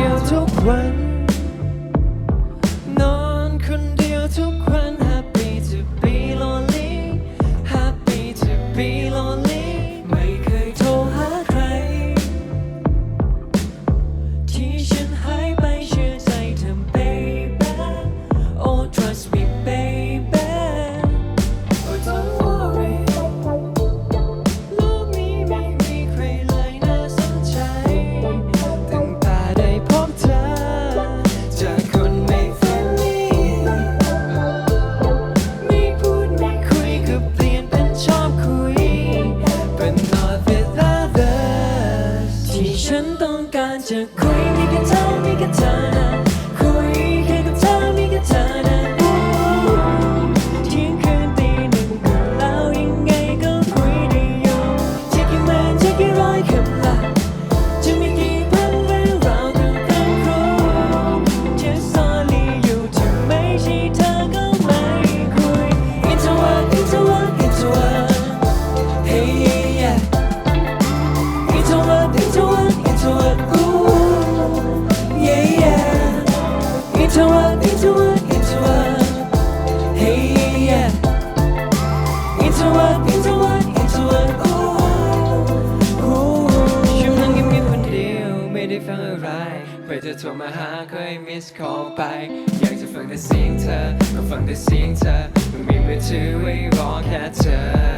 ียวทุกวัน นอนคนเดียวทุกวัน Happy to be lonely Happy to be lonely ไม่เคยโทรหาใครที่ฉัน ฉันต้องการจะคุยมีแค่เธอมีแค่เธอนะคุยแค่กับเธอมีแค่เธอนะ Introvert, introvert, introvert, hey, yeah. Introvert, introvert, introvert, ooh, ooh. ช่วงนั้นเงียบๆคนเดียวไม่ได้ฟังอะไรเพื่อจะโทรมาหาเคยมิสคอลไป อยากจะฟังแต่เสียงเธอก็ฟังแต่เสียงเธอไม่มีมือถือไว้รอแค่เธอ